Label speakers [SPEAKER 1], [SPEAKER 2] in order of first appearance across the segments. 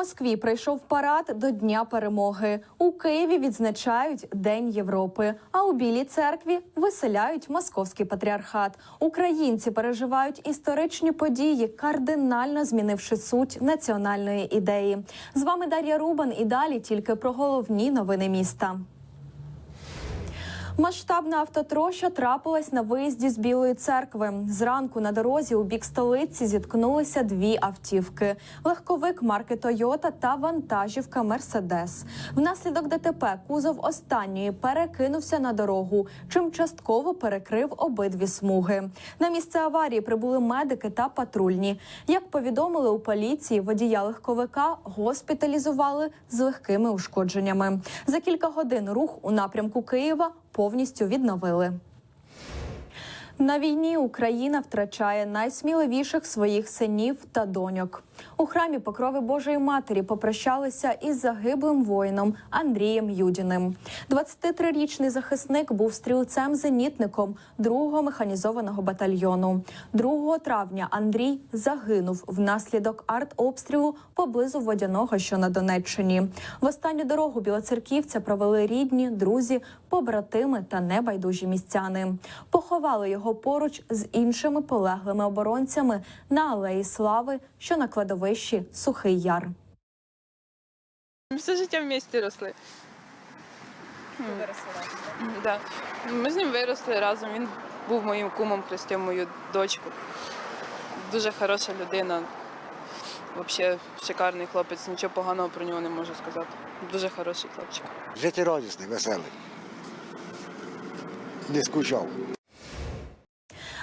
[SPEAKER 1] Москві прийшов парад до Дня перемоги. У Києві відзначають День Європи. А у Білій церкві виселяють московський патріархат. Українці переживають історичні події, кардинально змінивши суть національної ідеї. З вами Дар'я Рубан. І далі тільки про головні новини міста. Масштабна автотроща трапилась на виїзді з Білої церкви. Зранку на дорозі у бік столиці зіткнулися дві автівки: легковик марки Тойота та вантажівка Мерседес. Внаслідок ДТП кузов останньої перекинувся на дорогу, чим частково перекрив обидві смуги. На місце аварії прибули медики та патрульні. Як повідомили у поліції, водія легковика госпіталізували з легкими ушкодженнями. За кілька годин рух у напрямку Києва повністю відновили. На війні Україна втрачає найсміливіших своїх синів та доньок. У храмі Покрови Божої Матері попрощалися із загиблим воїном Андрієм Юдіним. 23-річний захисник був стрілцем-зенітником 2-го механізованого батальйону. 2 травня Андрій загинув внаслідок артобстрілу поблизу водяного, що на Донеччині. В останню дорогу білоцерківця провели рідні, друзі, побратими та небайдужі містяни. Поховали його поруч з іншими полеглими оборонцями на алеї Слави, що на кладовищі Сухий Яр.
[SPEAKER 2] Ми все життя в місті росли. М, Да. Ми з ним виросли разом. Він був моїм кумом, хрестив мою дочку. Дуже хороша людина. Взагалі шикарний хлопець, нічого поганого про нього не можу сказати. Дуже хороший хлопчик.
[SPEAKER 3] Життєрадісний, веселий. Не скучав.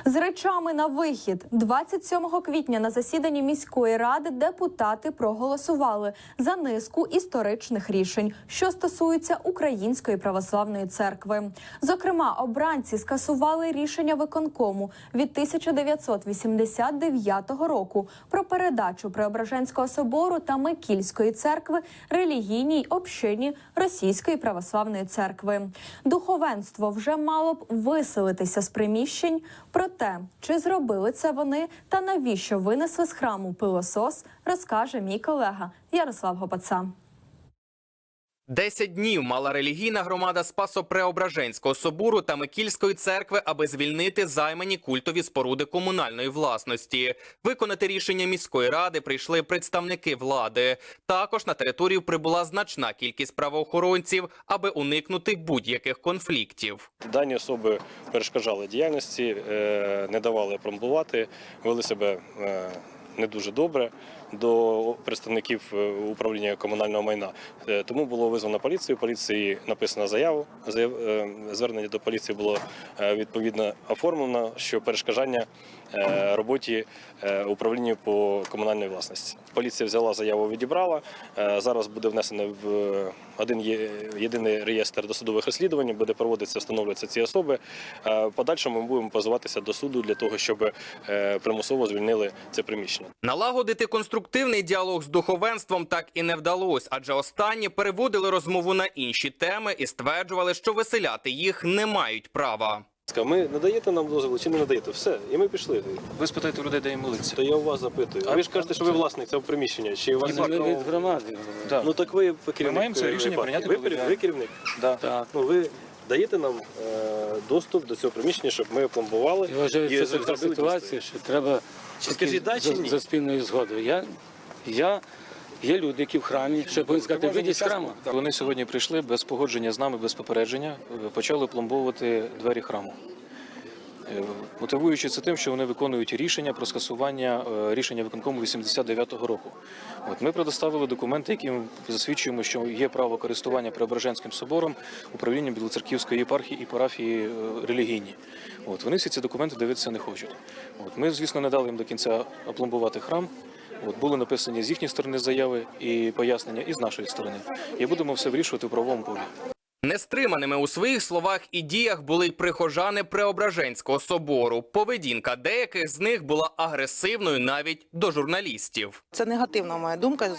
[SPEAKER 1] З речами на вихід 27 квітня на засіданні міської ради депутати проголосували за низку історичних рішень, що стосуються Української православної церкви. Зокрема, обранці скасували рішення виконкому від 1989 року про передачу Преображенського собору та Микільської церкви релігійній общині Російської православної церкви. Духовенство вже мало б виселитися з приміщень. Проте, чи зробили це вони? Та навіщо винесли з храму пилосос, розкаже мій колега Ярослав Гопаца.
[SPEAKER 4] Десять днів мала релігійна громада Спасо-Преображенського собору та Микільської церкви, аби звільнити займані культові споруди комунальної власності. Виконати рішення міської ради прийшли представники влади. Також на територію прибула значна кількість правоохоронців, аби уникнути будь-яких конфліктів.
[SPEAKER 5] Дані особи перешкоджали діяльності, е, не давали промбувати, вели себе е, не дуже добре до представників е, управління комунального майна. Е, Тому було визвано поліцію. Поліції написано заяву. Заяв- е, Звернення до поліції було відповідно оформлено, що перешкоджання роботі управління по комунальній власності. Поліція взяла заяву, відібрала. Зараз буде внесено в один єдиний реєстр досудових розслідувань, буде проводитися, встановлюватися ці особи. Подальшому ми будемо позиватися до суду для того, щоб примусово звільнили це приміщення.
[SPEAKER 4] Налагодити конструктивний діалог з духовенством так і не вдалося, адже останні переводили розмову на інші теми і стверджували, що виселяти їх не мають права.
[SPEAKER 5] Ми надаєте нам дозвіл чи не надаєте? Все, і ми пішли.
[SPEAKER 6] Ви спитайте у людей, де їм молитися.
[SPEAKER 5] То я у вас запитую. А ви ж кажете, що ви власник цього приміщення. Чи у вас
[SPEAKER 6] Ні, ми
[SPEAKER 5] право?
[SPEAKER 6] громади. Да.
[SPEAKER 5] Ну так ви керівник.
[SPEAKER 6] маємо це
[SPEAKER 5] е,
[SPEAKER 6] рішення прийняти,
[SPEAKER 5] Ви, ви керівник.
[SPEAKER 6] Да. Так.
[SPEAKER 5] Ну ви даєте нам е, доступ до цього приміщення, щоб ми пломбували
[SPEAKER 6] Я вважаю, це
[SPEAKER 5] зробили
[SPEAKER 6] така ситуація, що треба
[SPEAKER 5] Чи скажіть, да, чи
[SPEAKER 6] за,
[SPEAKER 5] ні?
[SPEAKER 6] за спільною згодою. Я, я є люди, які в храмі, що повинен сказати, вийдіть з храму.
[SPEAKER 7] Вони сьогодні прийшли без погодження з нами, без попередження, почали пломбовувати двері храму. Е, Мотивуючи це тим, що вони виконують рішення про скасування е, рішення виконкому 89-го року. От ми предоставили документи, яким засвідчуємо, що є право користування Преображенським собором, управлінням Білоцерківської єпархії і парафії е, релігійні. От вони всі ці документи дивитися не хочуть. От ми, звісно, не дали їм до кінця опломбувати храм. От були написані з їхньої сторони заяви і пояснення, і з нашої сторони. І будемо все вирішувати в правовому полі.
[SPEAKER 4] Нестриманими у своїх словах і діях були прихожани Преображенського собору. Поведінка деяких з них була агресивною навіть до журналістів.
[SPEAKER 8] Це негативна моя думка,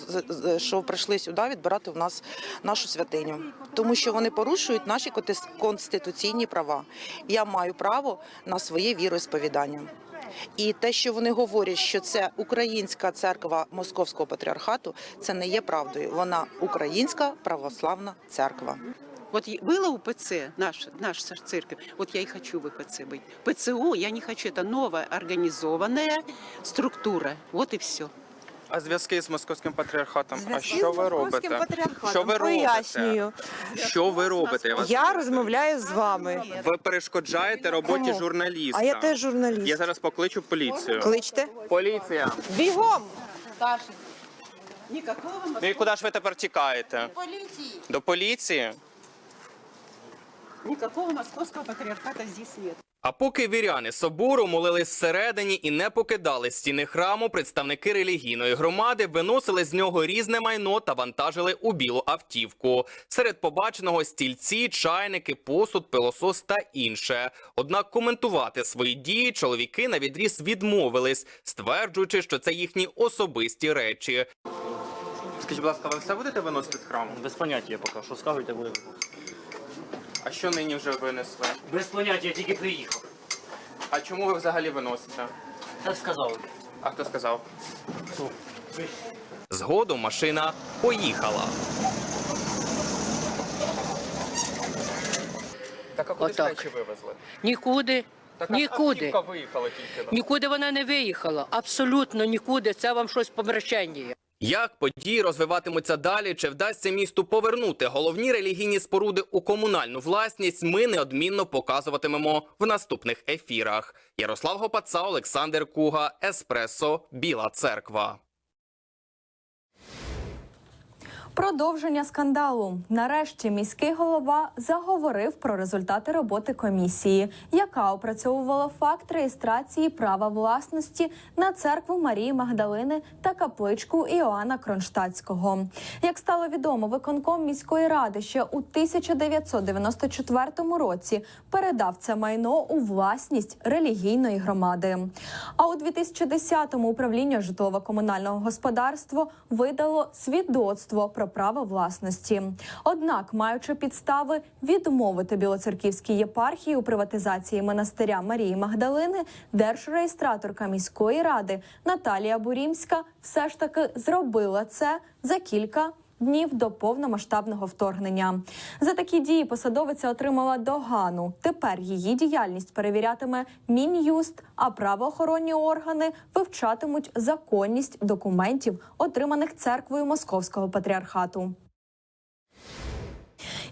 [SPEAKER 8] що прийшли сюди відбирати в нас нашу святиню, тому що вони порушують наші конституційні права. Я маю право на своє віросповідання. І те, що вони говорять, що це українська церква Московського патріархату, це не є правдою. Вона українська православна церква.
[SPEAKER 9] Вот и было УПЦ, наш, наша церковь, вот я и хочу в ИПЦ быть. ПЦУ я не хочу, это новая организованная структура, вот и все.
[SPEAKER 4] А зв'язки з московським патріархатом?
[SPEAKER 10] Зв'язки з московським патріархатом.
[SPEAKER 4] Що ви робите?
[SPEAKER 10] Пояснюю.
[SPEAKER 4] Що ви робите? Я вас
[SPEAKER 10] Я розмовляю з вами.
[SPEAKER 4] Ви перешкоджаєте роботі
[SPEAKER 10] Кому?
[SPEAKER 4] журналіста.
[SPEAKER 10] А я теж журналіст.
[SPEAKER 4] Я зараз покличу поліцію.
[SPEAKER 10] Кличте.
[SPEAKER 4] Поліція.
[SPEAKER 10] Бігом!
[SPEAKER 9] Никакого
[SPEAKER 4] Ну і куди ж ви тепер тікаєте?
[SPEAKER 9] полиции.
[SPEAKER 4] До поліції?
[SPEAKER 9] Никакого московского патриархата здесь нет.
[SPEAKER 4] А поки віряни собору молились всередині і не покидали стіни храму, представники релігійної громади виносили з нього різне майно та вантажили у білу автівку. Серед побаченого стільці, чайники, посуд, пилосос та інше. Однак коментувати свої дії чоловіки на відріз відмовились, стверджуючи, що це їхні особисті речі. Скажіть, будь ласка, ви все будете виносити з храму?
[SPEAKER 6] Без поняття я поки. Що скажете, буде.
[SPEAKER 4] А що нині вже винесли?
[SPEAKER 6] Без поняття, я тільки приїхав.
[SPEAKER 4] А чому ви взагалі виносите?
[SPEAKER 6] Так сказали.
[SPEAKER 4] А хто сказав? Згодом машина поїхала. Так а куди
[SPEAKER 11] Отак.
[SPEAKER 4] речі вивезли?
[SPEAKER 11] Нікуди.
[SPEAKER 4] Так
[SPEAKER 11] Нікуди.
[SPEAKER 4] автівка виїхала тільки.
[SPEAKER 11] Нікуди вона не виїхала. Абсолютно нікуди. Це вам щось помрачення.
[SPEAKER 4] Як події розвиватимуться далі? Чи вдасться місту повернути головні релігійні споруди у комунальну власність? Ми неодмінно показуватимемо в наступних ефірах. Ярослав Гопаца, Олександр Куга, Еспресо, Біла Церква.
[SPEAKER 1] Продовження скандалу. Нарешті міський голова заговорив про результати роботи комісії, яка опрацьовувала факт реєстрації права власності на церкву Марії Магдалини та капличку Іоанна Кронштадтського. Як стало відомо, виконком міської ради ще у 1994 році передав це майно у власність релігійної громади. А у 2010-му управління житлово-комунального господарства видало свідоцтво про право власності. Однак, маючи підстави відмовити білоцерківській єпархії у приватизації монастиря Марії Магдалини, держреєстраторка міської ради Наталія Бурімська все ж таки зробила це за кілька. Днів до повномасштабного вторгнення за такі дії посадовиця отримала догану. Тепер її діяльність перевірятиме мін'юст, а правоохоронні органи вивчатимуть законність документів, отриманих церквою Московського патріархату.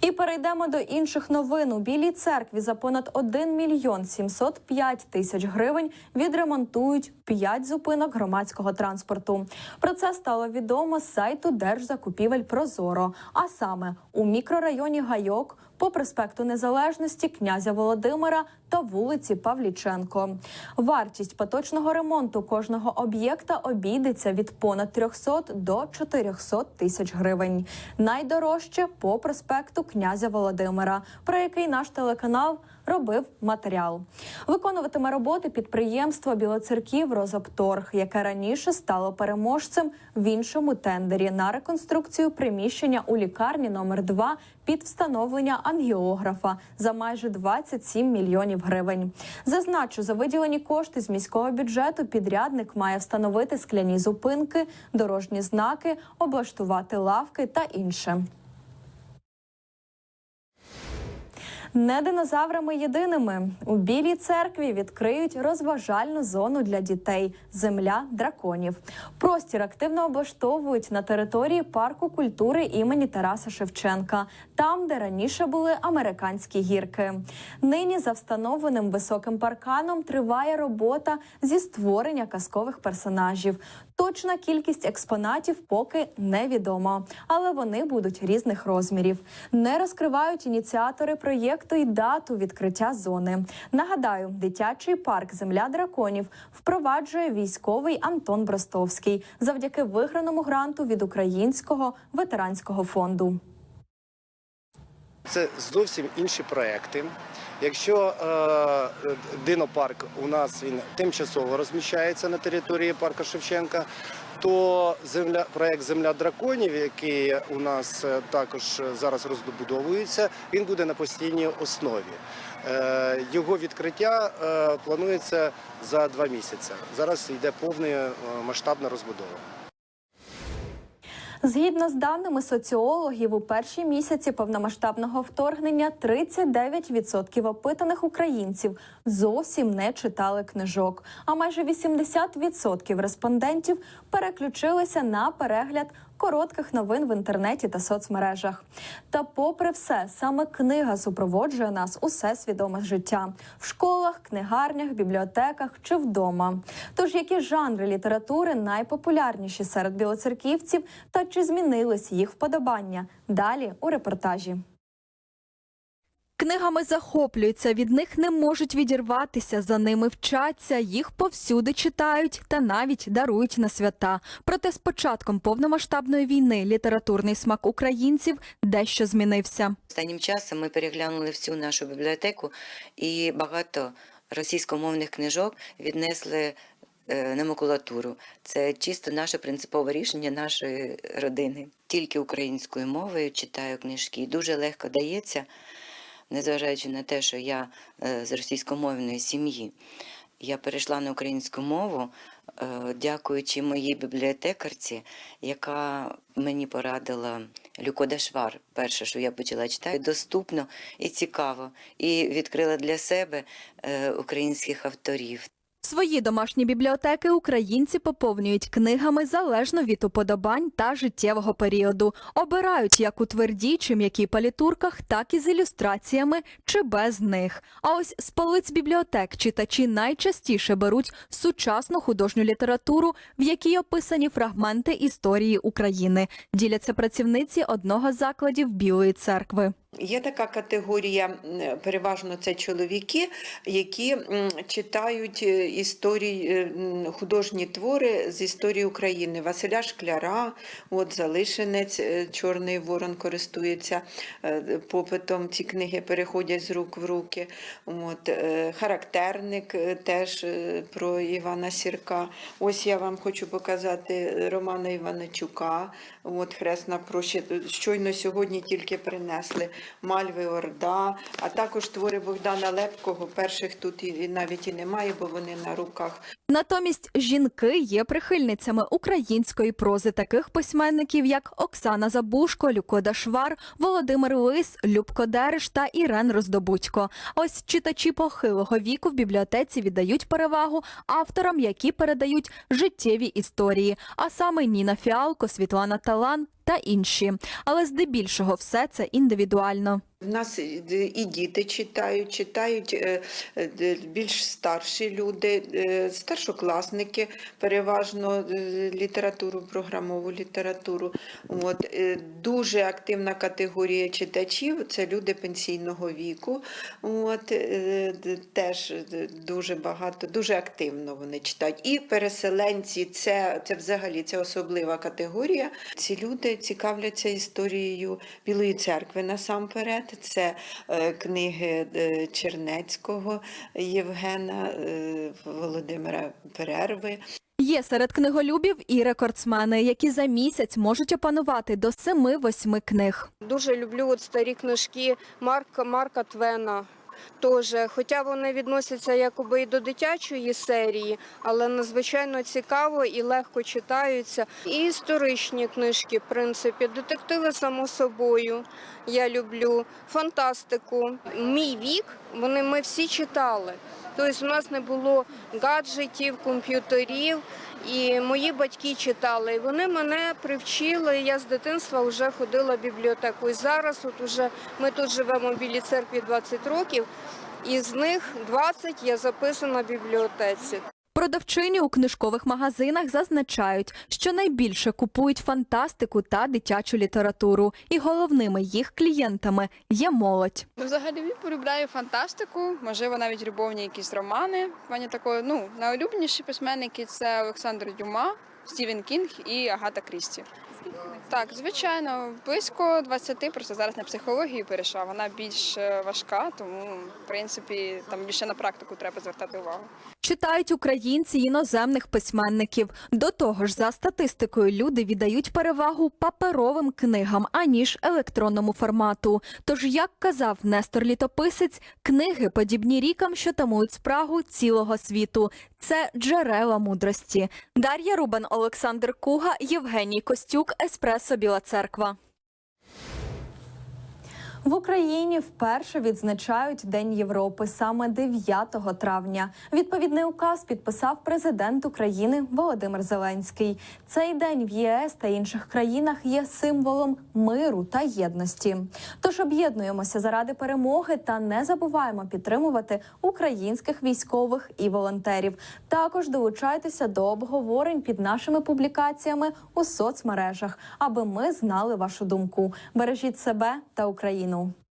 [SPEAKER 1] І перейдемо до інших новин. У Білій церкві за понад 1 мільйон 705 тисяч гривень відремонтують 5 зупинок громадського транспорту. Про це стало відомо з сайту Держзакупівель Прозоро. А саме у мікрорайоні Гайок по проспекту Незалежності князя Володимира та вулиці Павліченко. Вартість поточного ремонту кожного об'єкта обійдеться від понад 300 до 400 тисяч гривень. Найдорожче по проспекту князя Володимира, про який наш телеканал робив матеріал. Виконуватиме роботи підприємство Білоцерків Розопторг, яке раніше стало переможцем в іншому тендері на реконструкцію приміщення у лікарні номер 2 під встановлення ангіографа за майже 27 мільйонів гривень. Зазначу, за виділені кошти з міського бюджету підрядник має встановити скляні зупинки, дорожні знаки, облаштувати лавки та інше. Не динозаврами єдиними у білій церкві відкриють розважальну зону для дітей Земля драконів. Простір активно облаштовують на території парку культури імені Тараса Шевченка, там, де раніше були американські гірки. Нині за встановленим високим парканом триває робота зі створення казкових персонажів. Точна кількість експонатів поки невідома, але вони будуть різних розмірів. Не розкривають ініціатори проєкту і дату відкриття зони. Нагадаю, дитячий парк Земля драконів впроваджує військовий Антон Бростовський завдяки виграному гранту від Українського ветеранського фонду.
[SPEAKER 12] Це зовсім інші проекти. Якщо е, динопарк у нас він тимчасово розміщається на території парку Шевченка, то земля, проект Земля драконів, який у нас е, також зараз роздобудовується, він буде на постійній основі. Е, Його відкриття е, планується за два місяці. Зараз йде повна е, масштабна розбудова.
[SPEAKER 1] Згідно з даними соціологів, у перші місяці повномасштабного вторгнення 39% опитаних українців зовсім не читали книжок, а майже 80% респондентів переключилися на перегляд коротких новин в інтернеті та соцмережах. Та, попри все, саме книга супроводжує нас усе свідоме життя в школах, книгарнях, бібліотеках чи вдома. Тож які жанри літератури найпопулярніші серед білоцерківців та чи змінились їх вподобання? Далі у репортажі. Книгами захоплюються, від них не можуть відірватися, за ними вчаться, їх повсюди читають та навіть дарують на свята. Проте з початком повномасштабної війни літературний смак українців дещо змінився.
[SPEAKER 13] Останнім часом ми переглянули всю нашу бібліотеку і багато російськомовних книжок віднесли е, на макулатуру. Це чисто наше принципове рішення нашої родини. Тільки українською мовою читаю книжки. Дуже легко дається, незважаючи на те, що я е, з російськомовної сім'ї. Я перейшла на українську мову, е, дякуючи моїй бібліотекарці, яка мені порадила Люкода Швар. Перше, що я почала читати, доступно і цікаво, і відкрила для себе е, українських авторів.
[SPEAKER 1] Свої домашні бібліотеки українці поповнюють книгами залежно від уподобань та життєвого періоду. Обирають як у твердій чи м'якій палітурках, так і з ілюстраціями чи без них. А ось з полиць бібліотек читачі найчастіше беруть сучасну художню літературу, в якій описані фрагменти історії України. Діляться працівниці одного з закладів Білої церкви.
[SPEAKER 14] Є така категорія, переважно це чоловіки, які читають е, історії, е, художні твори з історії України. Василя Шкляра, от Залишенець, е, Чорний Ворон користується попитом. Ці книги переходять з рук в руки. От, характерник теж про Івана Сірка. Ось я вам хочу показати Романа Іваничука. От Хресна проща. Щойно сьогодні тільки принесли. Мальви Орда, а також твори Богдана Лепкого. Перших тут і навіть і немає, бо вони на руках.
[SPEAKER 1] Натомість жінки є прихильницями української прози таких письменників, як Оксана Забушко, Люкода Швар, Володимир Лис, Любко Дереш та Ірен Роздобудько. Ось читачі похилого віку в бібліотеці віддають перевагу авторам, які передають життєві історії, а саме Ніна Фіалко, Світлана Талан та інші. Але здебільшого все це індивідуально.
[SPEAKER 14] В нас і діти читають, читають е, е, більш старші люди, е, старшокласники, переважно літературу, програмову літературу. От, дуже активна категорія читачів це люди пенсійного віку. От, теж дуже багато, дуже активно вони читають. І переселенці це, це взагалі це особлива категорія. Ці люди цікавляться історією Білої церкви насамперед. Це е, книги е, Чернецького Євгена, е, Володимира Перерви.
[SPEAKER 1] Є серед книголюбів і рекордсмени, які за місяць можуть опанувати до 7-8 книг.
[SPEAKER 15] Дуже люблю от старі книжки Марка Марка Твена. Теж, хоча вони відносяться якоби і до дитячої серії, але надзвичайно цікаво і легко читаються. І історичні книжки, в принципі, детективи само собою. Я люблю фантастику. Мій вік вони ми всі читали. Тобто, у нас не було гаджетів, комп'ютерів. І мої батьки читали, і вони мене привчили. Я з дитинства вже ходила в бібліотеку. І зараз, от уже ми тут живемо в Білій церкві 20 років, і з них 20 я записана в бібліотеці.
[SPEAKER 1] Продавчині у книжкових магазинах зазначають, що найбільше купують фантастику та дитячу літературу, і головними їх клієнтами є молодь.
[SPEAKER 2] Ну, взагалі полюбляю фантастику, можливо, навіть любовні якісь романи. В мене такої, ну, найулюбленіші письменники це Олександр Дюма, Стівен Кінг і Агата Крісті. Так, звичайно, близько 20, просто зараз на психологію перейшла. Вона більш е, важка, тому в принципі там більше на практику треба звертати увагу.
[SPEAKER 1] Читають українці іноземних письменників. До того ж, за статистикою, люди віддають перевагу паперовим книгам аніж електронному формату. Тож, як казав Нестор Літописець, книги подібні рікам, що тамують спрагу цілого світу. Це джерела мудрості. Дар'я Рубан, Олександр Куга, Євгеній Костюк, Еспресо Біла Церква. В Україні вперше відзначають День Європи саме 9 травня. Відповідний указ підписав президент України Володимир Зеленський. Цей день в ЄС та інших країнах є символом миру та єдності. Тож об'єднуємося заради перемоги та не забуваємо підтримувати українських військових і волонтерів. Також долучайтеся до обговорень під нашими публікаціями у соцмережах, аби ми знали вашу думку. Бережіть себе та Україну. channel.